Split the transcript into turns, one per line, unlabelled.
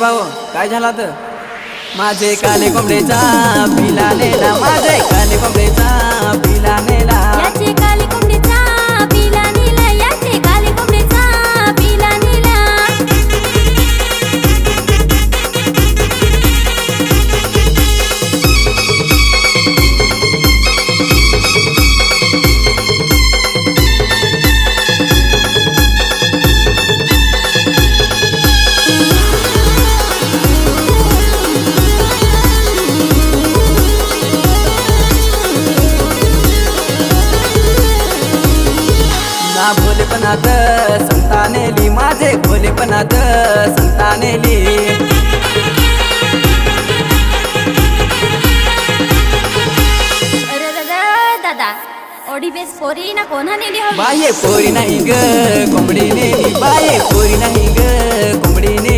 भाऊ काय झाला तर माझे काले कोंबडेचा पिला माझे काले कोंबडेचा ना भोलेपणात संतानेली माझे भोलेपणात संतानेली
अरे दादा ओढी बेस पोरी ना कोणा नेली
बाये पोरी नाही ग.